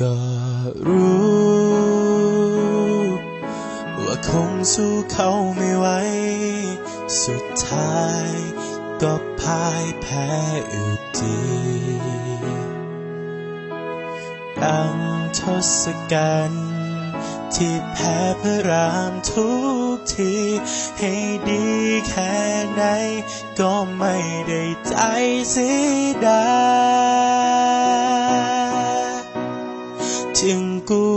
ก็รู้ ว่าคงสู้เขาไม่ไหว สุดท้ายก็พ่ายแพ้อยู่ดีดังทศกัณฐ์ที่แพ้พระรามทุกที ให้ดีแค่ไหน ก็ไม่ได้ใจเสียดาย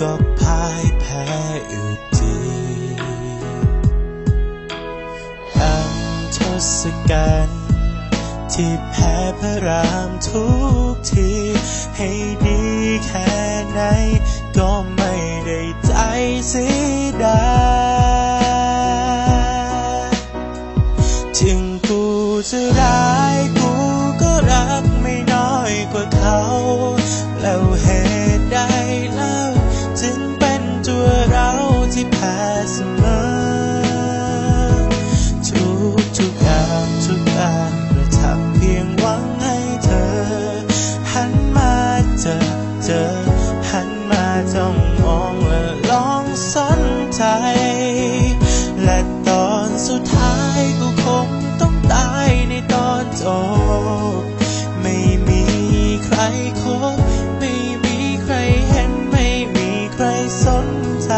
ก็พ่ายแพ้อยู่ดีอังทศกัณฐ์ที่แพ้พระรามทุกที ให้ดีแค่ไหน ก็ไม่ได้ใจเสียดายถึงกูจะร้ายกูก็รักไม่น้อยกว่าเขา แล้วเหตุ ใจ และตอนสุดท้ายกูคงต้องตายในตอนจบ ไม่มีใครคบไม่มีใครเห็นไม่มีใครสนใจ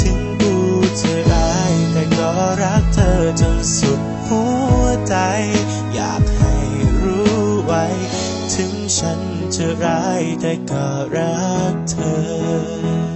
ถึงกูจะร้ายแต่ก็รักเธอจนสุดหัวใจ อยากให้รู้ไว้ ถึงฉันจะร้ายแต่ก็รักเธอ